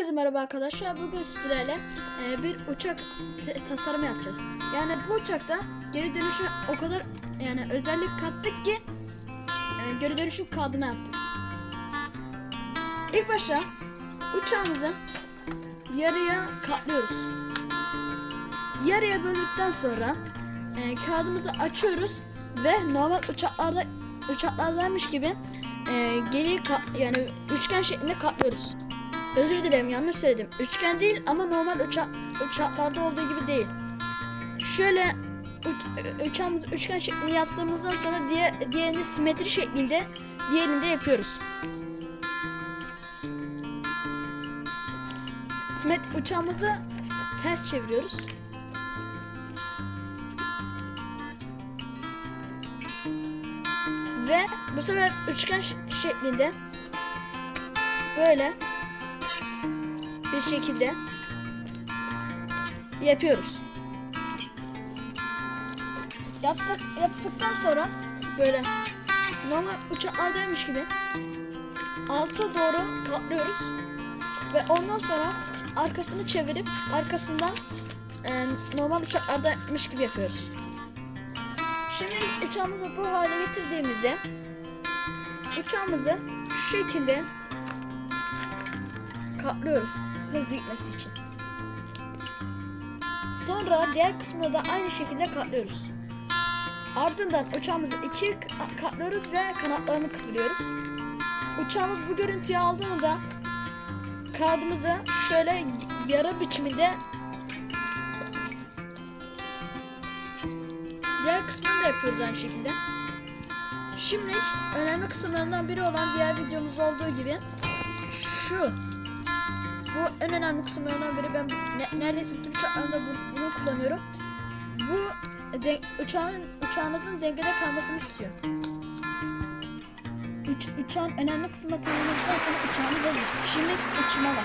Herkese merhaba arkadaşlar. Bugün sizlerle e, bir uçak tasarımı yapacağız. Yani bu uçakta geri dönüşü o kadar yani özellik kattık ki e, geri dönüşüm kağıdına yaptık. İlk başta uçağımızı yarıya katlıyoruz. Yarıya böldükten sonra e, kağıdımızı açıyoruz ve normal uçaklarda uçaklardaymış gibi e, geri yani üçgen şeklinde katlıyoruz. Özür dilerim yanlış söyledim. Üçgen değil ama normal uçak uçaklarda olduğu gibi değil. Şöyle uç- uçağımızı üçgen şeklinde yaptığımızdan sonra diğer diğerini simetri şeklinde diğerini de yapıyoruz. Simet uçağımızı ters çeviriyoruz. Ve bu sefer üçgen şeklinde böyle bir şekilde yapıyoruz. Yaptık, yaptıktan sonra böyle normal uçaklardaymış gibi alta doğru katlıyoruz ve ondan sonra arkasını çevirip arkasından e, normal uçaklardaymış gibi yapıyoruz. Şimdi uçağımızı bu hale getirdiğimizde uçağımızı şu şekilde katlıyoruz hızlı gitmesi için. Sonra diğer kısmını da aynı şekilde katlıyoruz. Ardından uçağımızı ikiye ka- katlıyoruz ve kanatlarını kıvırıyoruz. Uçağımız bu görüntüyü aldığında kağıdımızı şöyle yarı biçiminde diğer kısmını da yapıyoruz aynı şekilde. Şimdi önemli kısımlarından biri olan diğer videomuz olduğu gibi şu bu en önemli kısımlarından biri ben ne- neredeyse bütün uçaklarımda bu- bunu kullanıyorum. Bu de, uçağın uçağınızın dengede kalmasını tutuyor. Uç, uçağın önemli kısmını tamamladıktan sonra uçağımız hazır. Şimdi uçma var.